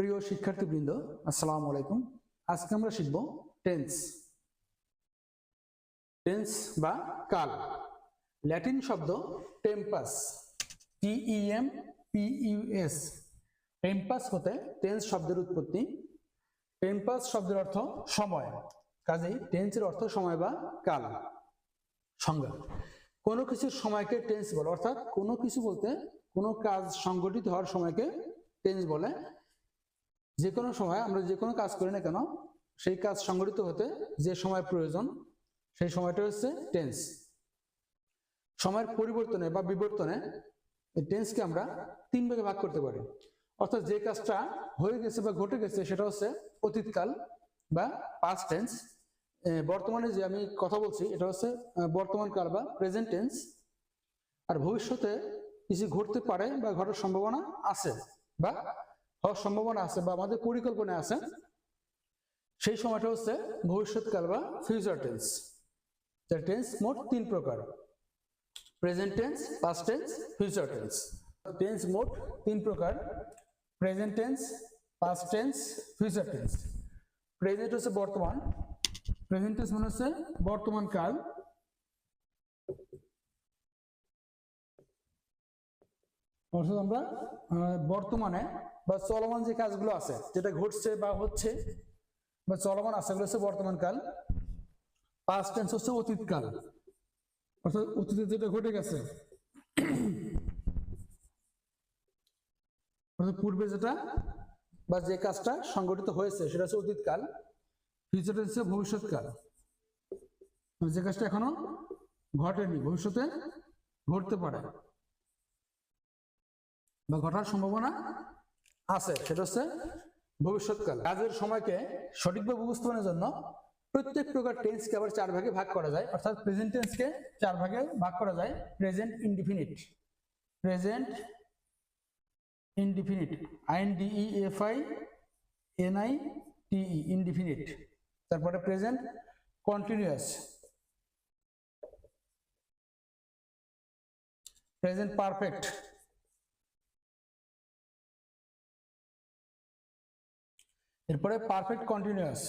প্রিয় শিক্ষার্থীবৃন্দ, আসসালামু আলাইকুম। আজকে আমরা শিখব টেন্স টেন্স বা কাল। ল্যাটিন শব্দ tempus T E M P U S tempus হতে টেন্স শব্দের উৎপত্তি। টেম্পাস শব্দের অর্থ সময়। কাজেই টেন্সের অর্থ সময় বা কাল। সংজ্ঞা। কোনো কিছুর সময়কে টেন্স বলে, অর্থাৎ কোনো কিছু বলতে কোনো কাজ সংগঠিত হওয়ার সময়কে টেন্স বলে। যে কোনো সময় আমরা যে কোনো কাজ করি না কেন, সেই কাজ সংগঠিত হতে যে সময় প্রয়োজন, সেই সময়টা হচ্ছে টেন্স সময়ের পরিবর্তনে বা বিবর্তনে এই টেন্সকে আমরা তিন ভাগে ভাগ করতে পারি। অর্থাৎ যে কাজটা হয়ে গেছে বা ঘটে গেছে, সেটা হচ্ছে অতীতকাল বা পাস্ট টেন্স বর্তমানে যে আমি কথা বলছি, এটা হচ্ছে বর্তমান কাল বা প্রেজেন্ট টেন্স আর ভবিষ্যতে কিছু ঘটতে পারে বা ঘটার সম্ভাবনা আছে বা হওয়ার সম্ভাবনা আছে বা আমাদের পরিকল্পনা আছে, সেই সময়টা হচ্ছে ভবিষ্যৎকাল বা ফিউচার টেন্স যার টেন্স মোট তিন প্রকার। Present tense past tense future tense tense মোট তিন প্রকার। Present tense past tense future tense present হচ্ছে বর্তমান। প্রেজেন্ট টেন্স মানে হচ্ছে বর্তমান কাল। অর্থাৎ আমরা বর্তমানে বা চলমান যে কাজগুলো আছে, যেটা ঘটছে বা হচ্ছে বা চলমান আছে এগুলো হচ্ছে বর্তমান কাল পাস্ট টেন্স হচ্ছে অতীত কাল অর্থাৎ অতীতে যেটা ঘটে গেছে পূর্বে যেটা বা যে কাজটা সংগঠিত হয়েছে, সেটা হচ্ছে অতীত কাল ফিউচার টেন্স হচ্ছে ভবিষ্যৎকাল। যে কাজটা এখনও ঘটেনি, ভবিষ্যতে ঘটতে পারে। বা ঘটার সম্ভাবনা আছে, সেটা হচ্ছে ভবিষ্যৎকাল। কাজের সময়কে সঠিকভাবে উপস্থাপনের জন্য প্রত্যেক প্রকার টেন্সকে আবার চার ভাগে ভাগ করা যায়, অর্থাৎ প্রেজেন্ট টেন্সকে চার ভাগে ভাগ করা যায় present indefinite present indefinite I N D E F I N I T E indefinite তারপরে প্রেজেন্ট কন্টিনিউয়াস প্রেজেন্ট পারফেক্ট এরপরে perfect continuous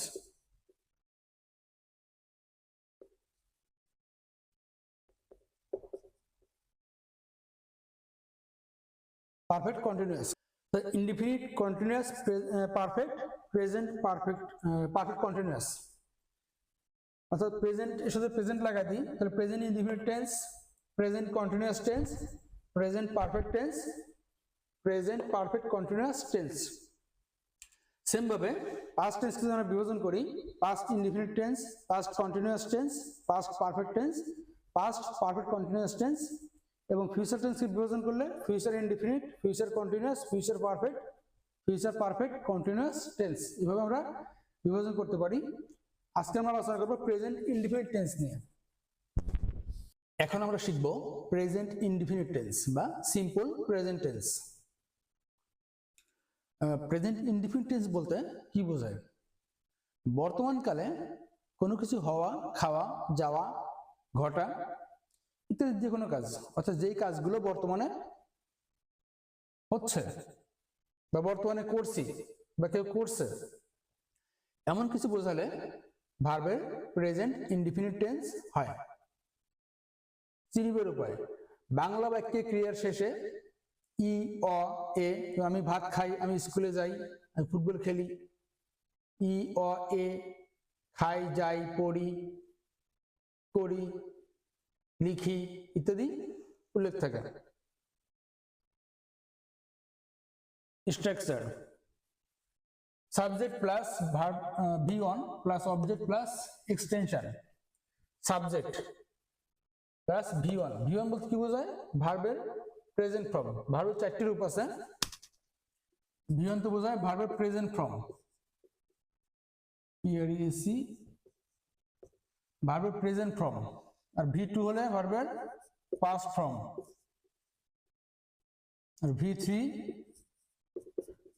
perfect continuous indefinite continuous perfect present perfect perfect continuous অর্থাৎ present এর সাথে present লাগাই দিই, তাহলে present indefinite tense present continuous tense present perfect tense present perfect continuous tense same ভাবে past টেন্সকে আমরা বিভাজন করি past indefinite tense past continuous tense past perfect tense past perfect continuous tense এবং ফিউচার টেন্সকে বিভাজন করলে future indefinite future continuous future perfect future perfect continuous tense এভাবে আমরা বিভাজন করতে পারি। আজকে আমরা আলোচনা করব প্রেজেন্ট ইনডিফিনিট টেন্স নিয়ে। এখন আমরা শিখব প্রেজেন্ট ইনডিফিনিট টেন্স বা simple present tense present indefinite tense বলতে কি বোঝায়? বর্তমানকালে কোনো কিছু হওয়া, খাওয়া, যাওয়া, ঘটা ইত্যাদি যে কোনো কাজ, অর্থাৎ যেই কাজগুলো বর্তমানে হচ্ছে বা বর্তমানে করছি বা কেউ করছে, এমন কিছু বোঝালে ভার্বের প্রেজেন্ট ইনডিফিনিট টেন্স হয়। চিনিবের উপায়, বাংলা বাক্যে ক্রিয়ার শেষে ই, অ, এ আমি ভাত খাই, আমি স্কুলে যাই, আমি ফুটবল খেলি। ই, অ, এ, খাই, যাই, পড়ি, করি, লিখি ইত্যাদি উল্লেখ থাকে। Structure subject plus V one plus object plus extension subject plus V one V one বলতে কি বোঝায়? ভার্বের প্রেজেন্ট ফর্ম ভার্বের চারটি রূপ আছে। ভি ওয়ান তো বোঝায় ভার্বের present form P R E C ভার্বের প্রেজেন্ট ফর্ম আর ভি টু হলে ভার্বের পাস্ট ফর্ম আর ভি থ্রি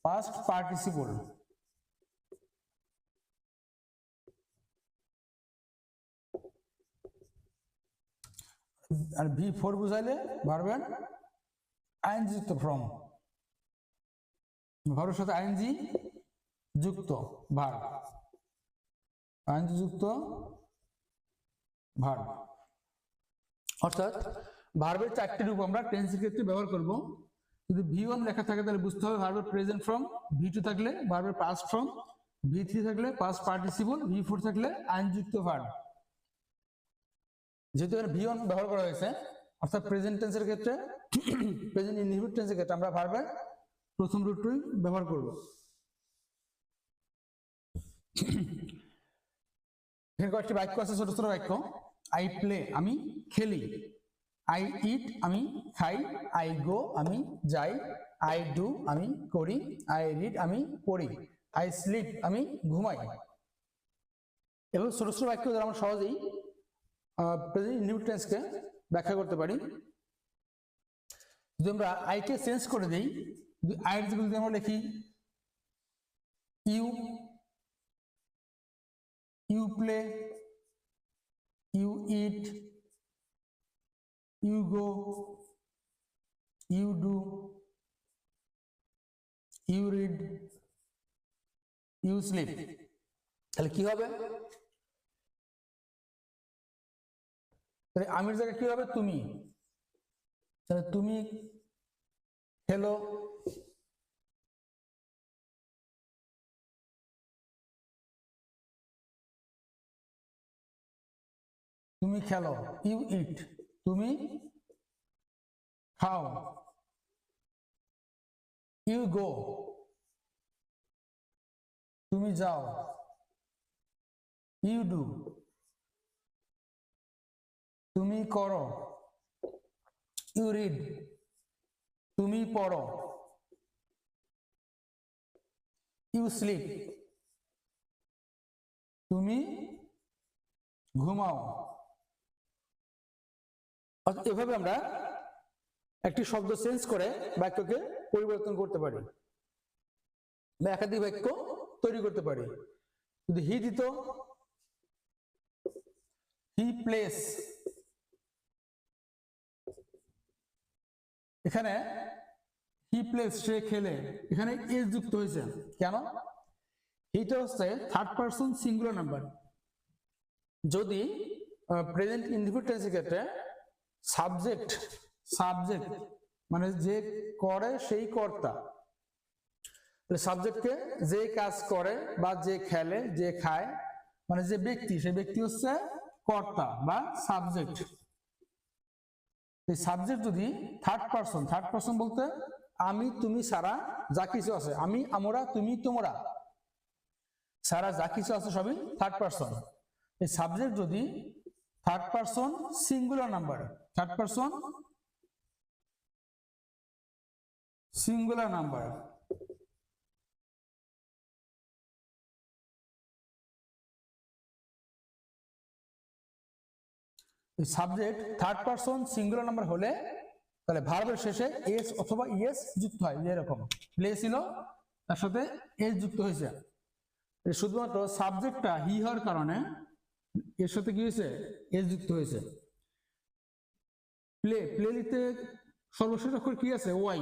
পাস্ট পার্টিসিপল আর ভি ফোর বুঝাইলে ভার্বের আইনযুক্ত ফ্রম ভার্বের সাথে আইনজি যুক্ত ভার আইনজি যুক্ত ভার অর্থাৎ ভার্বের চারটি রূপ আমরা টেন্সের ক্ষেত্রে ব্যবহার করব। যদি ভি ওয়ান লেখা থাকে তাহলে বুঝতে হবে ভার্বের প্রেজেন্ট ফর্ম ভি টু থাকলে ভার্বের পাস্ট ফর্ম ভি থ্রি থাকলে পাস্ট পার্টিসিপল ভি ফোর থাকলে আইনযুক্ত ভার্ব যেহেতু এখানে ভি ওয়ান ব্যবহার করা হয়েছে অর্থাৎ প্রেজেন্ট টেন্সের ক্ষেত্রে প্রেজেন্ট ইনহিবিট টেন্সের ক্ষেত্রে আমরা ভার্বের প্রথম রূপটি ব্যবহার করব। এখানে কয়েকটি বাক্য আছে, ছোট ছোট বাক্য। আই প্লে আমি খেলি। আই ইট আমি খাই। আই গো আমি যাই। আই ডু আমি করি। আই রিড আমি পড়ি। আই স্লিপ আমি ঘুমাই। এবং ছোট ছোট বাক্য আমরা সহজেই প্রেজেন্ট নিউটেন্সকে ব্যাখ্যা করতে পারি? যদি আমরা আইকে চেঞ্জ করে দিই, যদি আইয়ের যদি আমরা লিখি you you play you eat you go you do you read you sleep তাহলে কি হবে? তাহলে আমির জায়গায় কি হবে? তুমি। তাহলে তুমি খেলো। তুমি খেলো। You eat. তুমি খাও। You go. তুমি যাও। You do. তুমি করো। ইউ রিড তুমি পড়ো। ইউ স্লিপ তুমি ঘুমাও। অর্থাৎ এভাবে আমরা একটি শব্দ চেঞ্জ করে বাক্যকে পরিবর্তন করতে পারি বা একাধিক বাক্য তৈরি করতে পারি। যদি হি দিত হি প্লেস এখানে হি প্লেস সে খেলে, এখানে এস যুক্ত হয়েছে। কেন? হিটা হচ্ছে থার্ড পার্সন সিঙ্গুলার নাম্বার যদি প্রেজেন্ট ইনডিফিটেন্সের ক্ষেত্রে সাবজেক্ট সাবজেক্ট মানে যে করে সেই কর্তা। সাবজেক্টকে যে কাজ করে বা যে খেলে, যে খায় মানে যে ব্যক্তি, সেই ব্যক্তি হচ্ছে কর্তা বা সাবজেক্ট এই সাবজেক্ট যদি থার্ড পার্সন থার্ড পার্সন বলতে, আমি, তুমি, সারা, যা কিছু আছে, আমি, আমরা, তুমি, তোমরা, সারা, যা কিছু আছে সবই থার্ড পার্সন এই সাবজেক্ট যদি third person singular number third person singular number subject third person singular number হলে তাহলে ভার্বের শেষে এস অথবা ইএস যুক্ত হয় যেরকম প্লে ছিল, তার সাথে এস যুক্ত হয়েছে। শুধুমাত্র সাবজেক্টটা হি হওয়ার কারণে এর সাথে কি হয়েছে? এস যুক্ত হয়েছে। প্লে প্লে লিখতে সর্বশেষ অক্ষর কি আছে? ওয়াই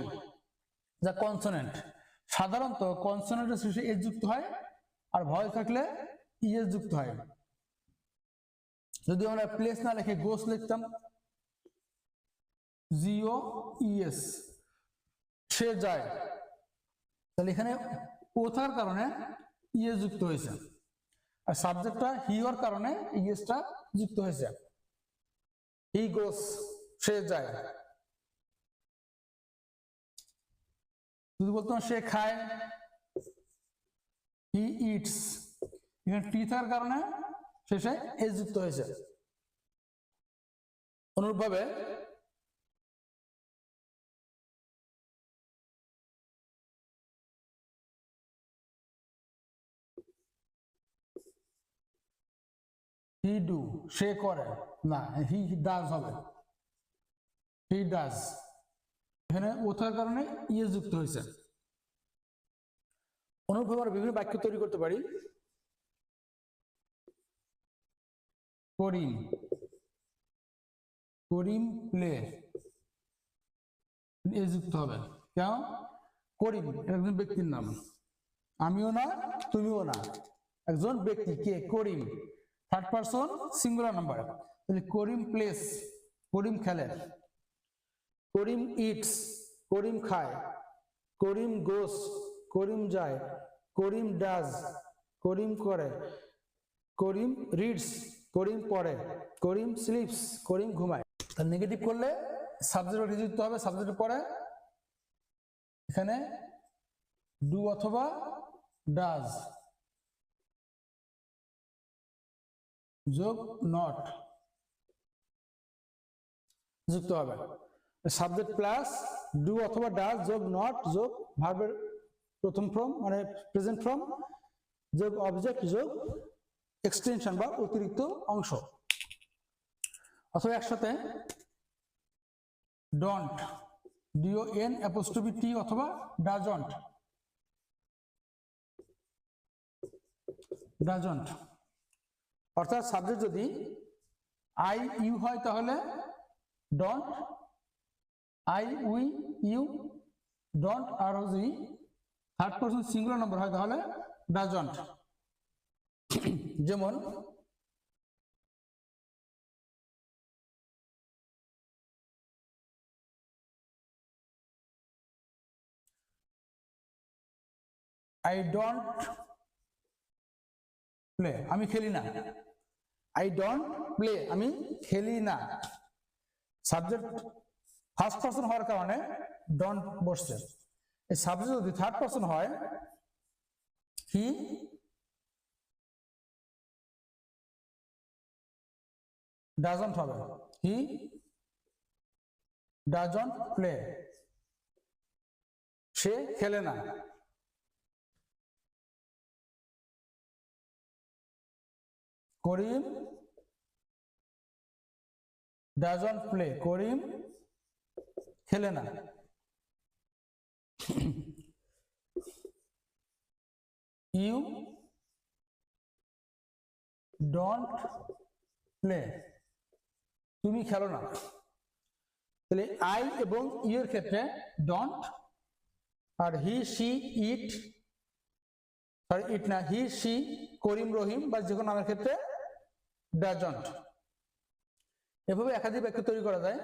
যা কনসোনেন্ট সাধারণত কনসোনেন্টের শেষে এস যুক্ত হয়, আর ভয় থাকলে ইএস যুক্ত হয়। যদি আমরা প্লেস না লিখে গোস লিখতাম জিও ইএস সে যায়। তাহলে এখানে ও থাকার কারণে ইএস যুক্ত হয়েছে। আর সাবজেক্টটা হি হওয়ার কারণে ইএসটা যুক্ত হয়েছে। হি গোস সে যায়। যদি বলতাম সে খায় হি ইটস এখানে টি থাকার কারণে শেষে এস যুক্ত হয়েছে। অনুরূপভাবে হি ডু, সে করে। না, হি ডাজ হবে। He does. এখানে ওথার কারণে ইয়ে যুক্ত হয়েছে। অনুরূপভাবে আমরা বিভিন্ন বাক্য তৈরি করতে পারি। করিম। করিম প্লে এ যুক্ত হবে। কেন? করিম, একজন ব্যক্তির নাম। আমিও না, তুমিও না। একজন ব্যক্তি, কে? Karim. Third person singular number Karim plays, Karim খেলে। করিম ইটস করিম খায়। করিম গোস, করিম যায়। করিম ডাজ করিম করে। করিম রিডস করিম পড়ে, করিম স্লিপস করিম ঘুমায়। তার নেগেটিভ করলে সাবজেক্ট যুক্ত হবে সাবজেক্টের পরে এখানে ডু অথবা ডাজ যোগ নট যুক্ত হবে। সাবজেক্ট প্লাস ডু অথবা ডাজ যোগ নট যোগ ভার্বের প্রথম ফর্ম মানে প্রেজেন্ট ফর্ম যোগ অবজেক্ট যোগ এক্সটেনশন বা অতিরিক্ত অংশ। অথবা একসাথে don't D O N apostrophe T অথবা ডাজন্ট ডাজন্ট অর্থাৎ সাবজেক্ট যদি আই ইউ হয় তাহলে don't I we you don't আর যদি থার্ড পার্সন সিঙ্গুলার নম্বর হয় তাহলে ডাজন্ট যেমন আই ডোন্ট প্লে আমি খেলি না। আই ডোন্ট প্লে আমি খেলি না। সাবজেক্ট ফার্স্ট পার্সন হওয়ার কারণে ডন্ট বসছে। এই সাবজেক্ট যদি থার্ড পার্সন হয় হি ডাজন্ট হবে। হি ডাজন্ট প্লে সে খেলে না। করিম ডাজন্ট প্লে করিম খেলে না। ইউ ডন্ট প্লে তুমি খেলো না। তাহলে আই এবং ইয়ের ক্ষেত্রে don't R he she eat sorry eat না হি সি করিম, রহিম বা যে কোনো নামের ক্ষেত্রে ডাজন্ট এভাবে একাধিক বাক্য তৈরি করা যায়।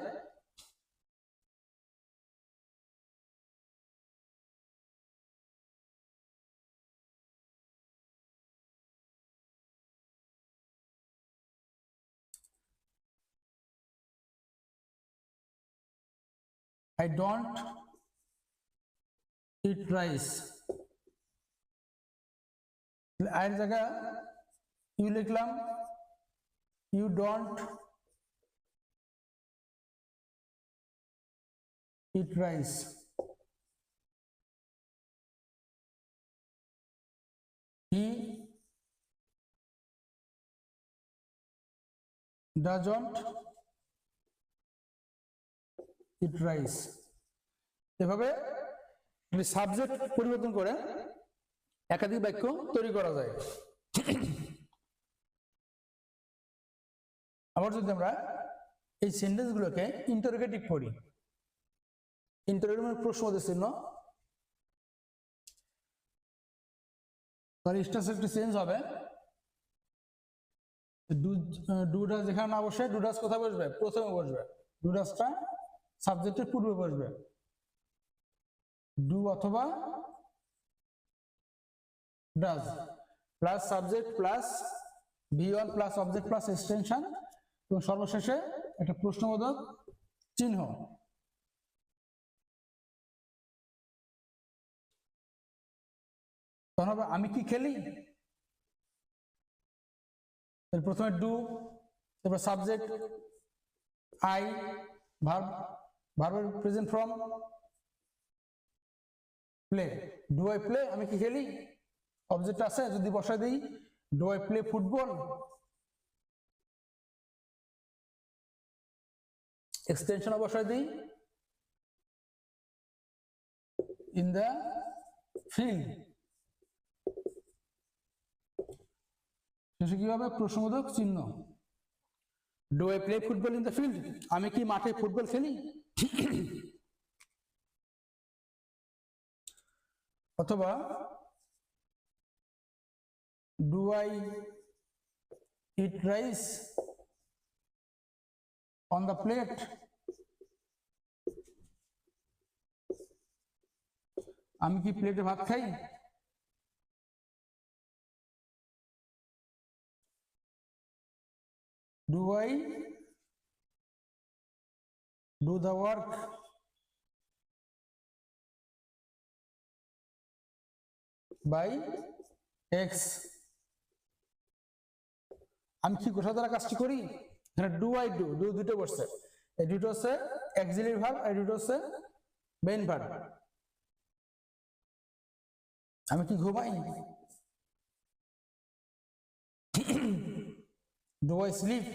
I don't eat rice. আয়ের জায়গা ইউ লিখলাম you don't eat rice he doesn't eat rice এভাবে সাবজেক্ট পরিবর্তন করে, একাধিক বাক্য তৈরি করা যায়। আবার যদি আমরা এই সেন্টেন্সগুলোকে ইন্টারোগেটিভ পড়ি ইন্টারোগেটিভ প্রশ্নবোধক চিহ্ন। তাহলে স্ট্রাকচারটি চেঞ্জ হবে। ডু ডুডাস যেখানে না বসে ডুডাস কোথায় বসবে? প্রথমে বসবে। ডুডাসটা সাবজেক্টের পূর্বে বসবে। ডু অথবা does plus subject plus V one plus object plus extension এবং সর্বশেষে একটা প্রশ্নবোধক চিহ্ন। তখন হবে আমি কি খেলি? প্রথমে ডু তারপর সাবজেক্ট আই ভার্ব ভার্বের present form play do I play আমি কি খেলি? অবজেক্ট আছে, যদি বসাই দিই do I play football extension বসাই দিই। ইন দ্য ফিল্ড শেষে কি হবে? প্রশ্নবোধক চিহ্ন। Do I play football in the field আমি কি মাঠে ফুটবল খেলি? অথবা do I eat rice on the plate আমি কি প্লেটে ভাত খাই? Do I do the work by X আমি কি কোথা দ্বারা কাজটি করি? এখানে ডু আই ডু ডু দুটো বসছে। এই দুটো হচ্ছে অ্যাক্সিলারি ভার্ব এই দুটো হচ্ছে মেইন ভার্ব আমি কি ঘুমাই? Do I sleep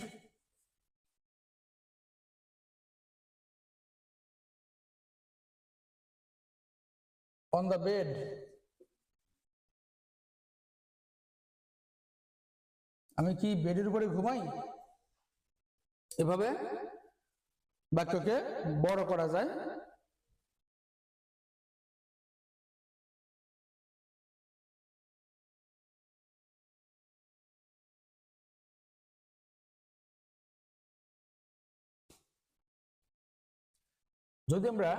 on the bed. আমি কি বেডের উপরে ঘুমাই? এভাবে? বাক্যকে বড় করা যায়? যদি আমরা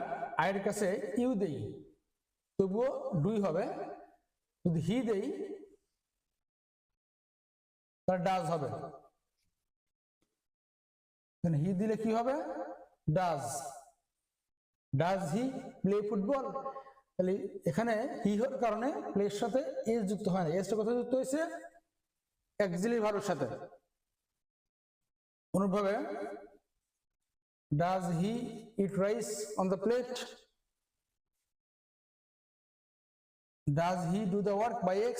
আয়ের কাছে ইউ দেই তবুও দুই হবে। যদি হি দেই তার ডাজ হবে। হি দিলে কি হবে? Does does he play football তাহলে এখানে হি হওয়ার কারণে প্লের সাথে এস যুক্ত হয় না। এসটা কোথায় যুক্ত হয়েছে? এক্সিলি ভার্বের সাথে। অনুরূপভাবে does he eat rice on the plate Does he do the work by X?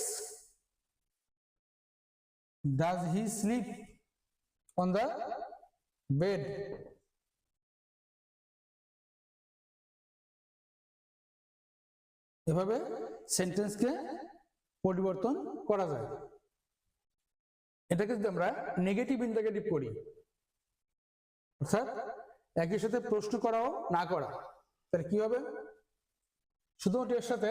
Does he sleep on the bed? এভাবে সেন্টেন্সকে পরিবর্তন করা যায় এটাকে যদি আমরা নেগেটিভ ইন্টারগেটিভ করি, অর্থাৎ একই সাথে প্রশ্ন করাও না করা, তাহলে কি হবে শুধুমাত্র এর সাথে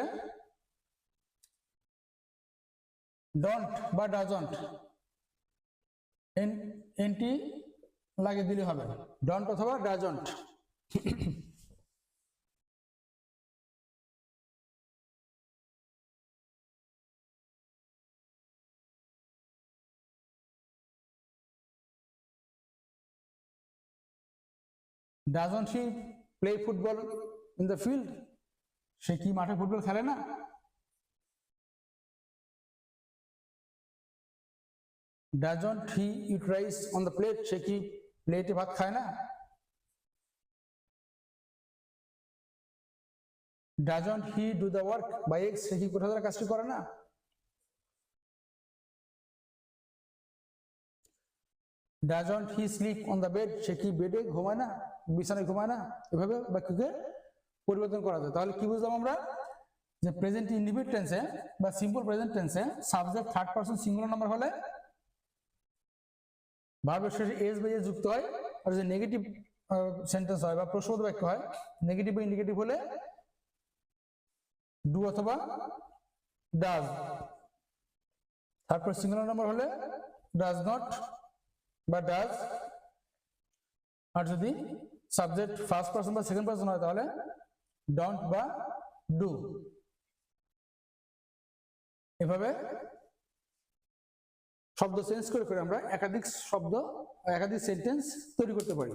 ডন্ট বা ডাজন্ট এনটি লাগিয়ে দিলে হবে। ডন্ট অথবা doesn't doesn't he play football in the field সে কি মাঠে ফুটবল খেলে না? Doesn't he eat rice on the plate সে কি প্লেটে ভাত খায় না doesn't he do the work by X সে কি কোথা দ্বারা কাজটি করে না doesn't he sleep on the bed সে কি বেডে ঘুমায় না বিছানায় ঘুমায় না এভাবে বাক্যকে পরিবর্তন করা যায় তাহলে কি বুঝলাম আমরা যে প্রেজেন্ট ইন্ডিপেন্ড টেন্সে বা সিম্পল প্রেজেন্ট টেন্সে subject third person singular number হলে ভার্বের শেষে এস বা এস যুক্ত হয়, আর যদি নেগেটিভ সেন্টেন্স হয় বা প্রশ্নবোধক বাক্য হয় নেগেটিভ বা ইন্ডিকেটিভ হলে ডু অথবা ডাজ তারপর সিঙ্গুলার নাম্বার হলে ডাজ নট বা ডাজ আর যদি সাবজেক্ট ফার্স্ট পার্সন বা সেকেন্ড পার্সন হয়, তাহলে ডন্ট বা ডু এভাবে শব্দ চেঞ্জ করে করে আমরা একাধিক শব্দ একাধিক সেন্টেন্স তৈরি করতে পারি।